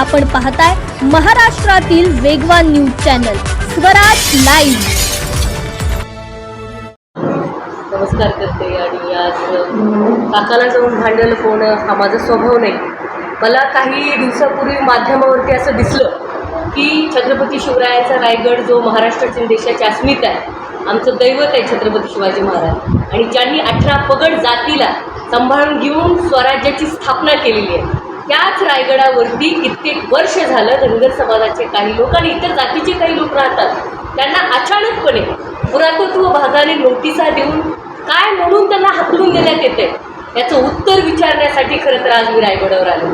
आपण पाहताय महाराष्ट्रातील वेगवान न्यूज चॅनल स्वराज लाईव्ह. नमस्कार करते आणि आज काकाला जाऊन भांडलं फोन हा माझा स्वभाव नाही. मला काही दिवसापूर्वी माध्यमावरती असं दिसलं की छत्रपती शिवरायांचा रायगड जो महाराष्ट्रातील देशाची अस्मिता आहे आमचं दैवत आहे छत्रपती शिवाजी महाराज. आणि ज्यांनी अठरा पगड जातीला सांभाळून घेऊन स्वराज्याची स्थापना केलेली आहे त्याच रायगडावरती कित्येक वर्ष झालं धनगर समाजाचे काही लोक आणि इतर जातीचे काही लोक राहतात. त्यांना अचानकपणे पुरातत्व भागाने नोटिसा देऊन काय म्हणून त्यांना हाकलून देण्यात येते याचं उत्तर विचारण्यासाठी खरं तर आज मी रायगडावर आलो.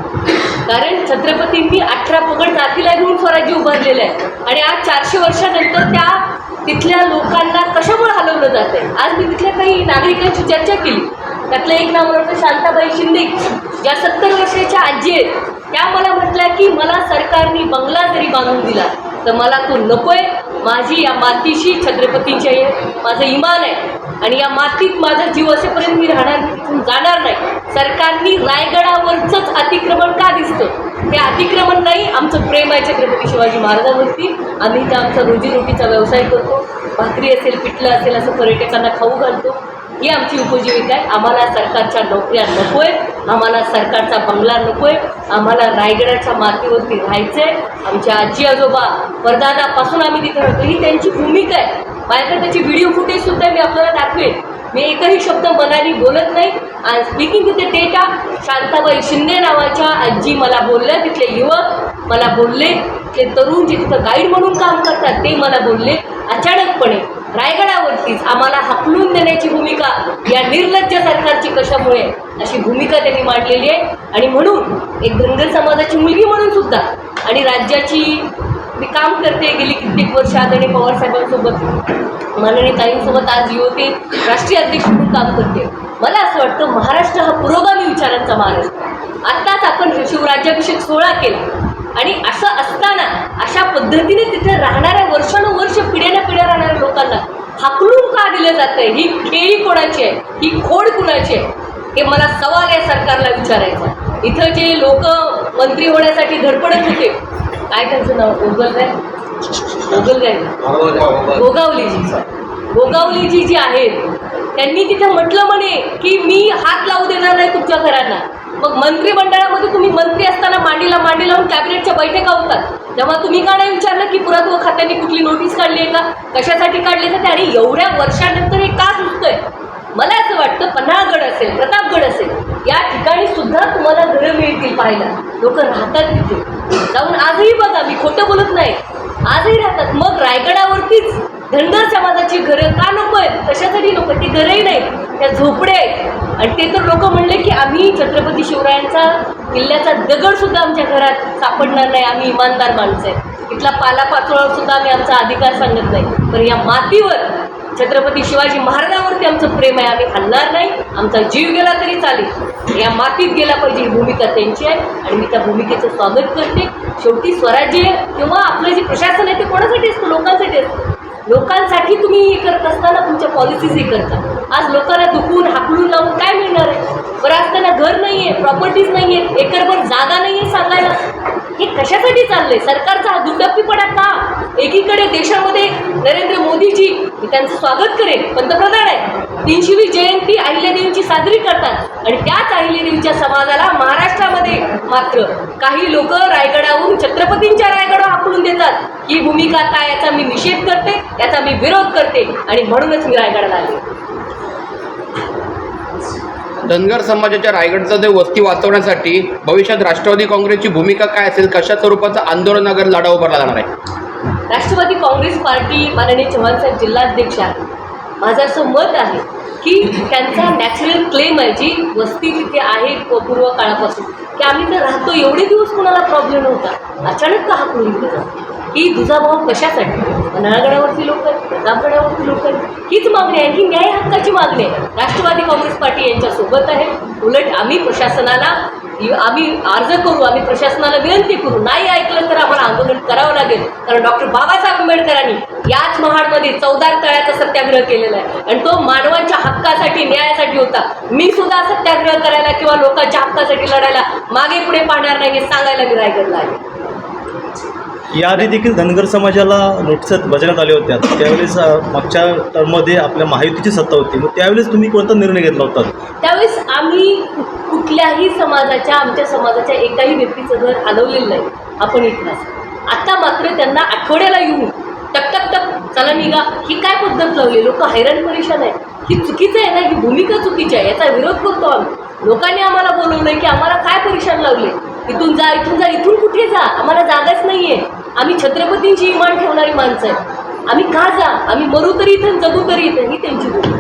कारण छत्रपतींनी अठरा पगड जातीला घेऊन स्वराज्य उभारलेलं आहे आणि आज चारशे वर्षानंतर त्या तिथल्या लोकांना कशामुळे हलवलं जात आहे आज मी तिथल्या काही नागरिकांची चर्चा केली. त्यातलं एक नाव म्हणतो शांताबाई शिंदे. ज्या सत्तर वर्षाच्या आजी आहेत त्या मला म्हटल्या की मला सरकारने बंगला जरी बांधून दिला तर मला तो नकोय. माझी या मातीशी छत्रपतींच्या माझं इमान आहे. आणि या मातीत माझा जीव असेपर्यंत मी राहणार तिथून जाणार नाही. सरकारनी रायगडावरचंच अतिक्रमण का दिसतं? हे अतिक्रमण नाही आमचं प्रेम आहे छत्रपती शिवाजी महाराजांवरती. आम्ही त्या आमचा रोजीरोटीचा व्यवसाय करतो. भाकरी असेल पिठलं असेल असं पर्यटकांना खाऊ घालतो. ही आमची उपजीविका आहे. आम्हाला सरकारच्या नोकऱ्या नको आहेत आम्हाला सरकारचा बंगला नको आहे आम्हाला रायगडाच्या मातीवरती राहायचं आहे आमच्या आजी आजोबा परदादापासून आम्ही तिथे राहतो. ही त्यांची भूमिका आहे. माझ्याकडे त्याची व्हिडिओ फुटेजसुद्धा मी आपल्याला दाखवेन मी एकही शब्द मनाने बोलत नाही. आणि speaking with the data Shantabai Shinde नावाच्या आजी मला बोलल्या तिथले युवक मला बोलले ते तरुण जे तिथं गाईड म्हणून काम करतात ते मला बोलले. अचानकपणे रायगडावरतीच आम्हाला हकलून देण्याची भूमिका या निर्लज्ज सरकारची कशामुळे अशी भूमिका त्यांनी मांडलेली आहे. आणि म्हणून एक धनगर समाजाची मुलगी म्हणून सुद्धा आणि राज्याची मी काम करते गेली कित्येक वर्ष आदरणीय पवारसाहेबांसोबत माननीय ताईंसोबत आज युवती राष्ट्रीय अध्यक्ष म्हणून काम करते. मला असं वाटतं महाराष्ट्र हा पुरोगामी विचारांचा महाराष्ट्र आत्ताच आपण शिवराज्याभिषेक सोहळा केला. आणि असं असताना अशा पद्धतीने तिथे राहणाऱ्या वर्षानुवर्ष पिढ्याना पिढ्या हाकलून का दिलं जातंय? ही खेळी कोणाची आहे? ही खोड कुणाची आहे? हे मला सवाल या सरकारला विचारायचा. इथं जे लोक मंत्री होण्यासाठी धडपडत होते काय त्यांचं नाव? गोगलगाय गोगलगाय गोगावलीजी गोगावलीजी जी आहेत त्यांनी तिथे म्हटलं म्हणे की मी हात लावू देणार नाही तुमच्या घरांना. मग मंत्रिमंडळामध्ये तुम्ही मंत्री असताना मांडीला मांडी लावून कॅबिनेटच्या बैठका होतात. तेव्हा तुम्ही का नाही विचारलं की पुरातत्व खात्याने कुठली नोटीस काढली आहे का? कशासाठी काढली आहे का? आणि एवढ्या वर्षानंतर हे का सुचतंय? मला असं वाटतं पन्हाळगड असेल प्रतापगड असेल या ठिकाणी सुद्धा तुम्हाला घरं मिळतील पाहायला. लोक राहतात तिथे. जाऊन आजही बघा मी खोटं बोलत नाही. आजही राहतात. मग रायगडावरतीच धनगर समाजाची घरं का नको आहेत? कशासाठी नको ती घरंही नाही. त्या झोपड्या आहेत. आणि ते तर लोक म्हणले की आम्ही छत्रपती शिवरायांचा किल्ल्याचा दगड सुद्धा आमच्या घरात सापडणार नाही. आम्ही इमानदार माणसं आहे. इथला पालापाचोळा सुद्धा आम्ही आमचा अधिकार सांगत नाही. पण या मातीवर छत्रपती शिवाजी महाराजांवरती आमचं प्रेम आहे. आम्ही हलणार नाही. आमचा जीव गेला तरी चालेल. या मातीत गेला पाहिजे ही भूमिका त्यांची आहे. आणि मी त्या भूमिकेचं स्वागत करते. शेवटी स्वराज्य किंवा आपलं जे प्रशासन आहे ते कोणासाठी असतं? लोकांसाठी असतं. लोकांसाठी तुम्ही हे करत असताना तुमच्या पॉलिसीज हे करता. आज लोकांना दुखवून हाकलून लावून काय मिळणार आहे? बरं असताना त्यांना घर नाही आहे प्रॉपर्टीज नाही आहेत एकरभर जागा नाही आहे सांगायला. हे कशासाठी चाललंय? सरकारचा हा दुटप्पीपणा का? एकीकडे देशामध्ये नरेंद्र मोदीजी मी त्यांचं स्वागत करेन पंतप्रधान आहे. तीनशेवी जयंती अहिल्यादेवीची साजरी करतात आणि त्याच अहिल्यादेवीच्या समाजाला महाराष्ट्रामध्ये मात्र काही लोक रायगडावरून छत्रपतींच्या रायगडावर हाकलून देतात. ही भूमिका काय याचा मी निषेध करते? याचा मी विरोध करते आणि म्हणूनच मी रायगडाला आले. धनगर समाजाच्या रायगडचा जे वस्ती वाचवण्यासाठी भविष्यात राष्ट्रवादी काँग्रेसची भूमिका काय असेल कशा स्वरूपाचं आंदोलन अगर लढा उभारला जाणार आहे? राष्ट्रवादी काँग्रेस पार्टी माननीय चव्हाण साहेब जिल्हाध्यक्ष आहे माझं असं मत आहे की त्यांचा नॅचरल क्लेम आहे जी वस्ती तिथे आहे पूर्व काळापासून. की आम्ही तर राहतो एवढे दिवस कोणाला प्रॉब्लेम नव्हता. अचानक का हाकलून दिलं ही दुजाभाव कशासाठी? पन्हाळगडावरती लोक प्रतापगडावरती लोक हीच मागणी आहे ही न्याय हक्काची मागणी आहे. राष्ट्रवादी काँग्रेस पार्टी यांच्यासोबत आहे. उलट आम्ही प्रशासनाला आम्ही अर्ज करू आम्ही प्रशासनाला विनंती करू. नाही ऐकलं तर आम्हाला आंदोलन करावं लागेल. कारण डॉक्टर बाबासाहेब आंबेडकरांनी याच महाडमध्ये चौदार तळ्याचा सत्याग्रह केलेला आहे. आणि तो मानवाच्या हक्कासाठी न्यायासाठी होता. मी सुद्धा सत्याग्रह करायला किंवा लोकांच्या हक्कासाठी लढायला मागे पुढे पाहणार नाही हे सांगायला मी रायगडला आहे. याआधी देखील धनगर समाजाला नोटीस बजावण्यात आल्या होत्या त्यावेळेस मागच्या टर्ममध्ये आपल्या महायुतीची सत्ता होती. मग त्यावेळेस तुम्ही कोणता निर्णय घेतला होता? त्यावेळेस आम्ही कुठल्याही समाजाच्या आमच्या समाजाच्या एकाही व्यक्तीचं घर हलवलेलं नाही. आपण इतिहास. आता मात्र त्यांना आठवड्याला येऊन टक टक टक चला निघा. ही काय पद्धत लावली? लोक हैराण परेशान आहे ही चुकीचं आहे ना? ही भूमिका चुकीची आहे. याचा विरोध करतो आम्ही. लोकांनी आम्हाला बोलवलं की आम्हाला काय परेशान लावले? इथून जा इथून जा इथून कुठे जा? आम्हाला जागाच नाहीये. आम्ही छत्रपतींची इमान ठेवणारी माणसं आहे आम्ही का जा? आम्ही मरू तरी इथं जगू तरी इथं ही त्यांची गोष्ट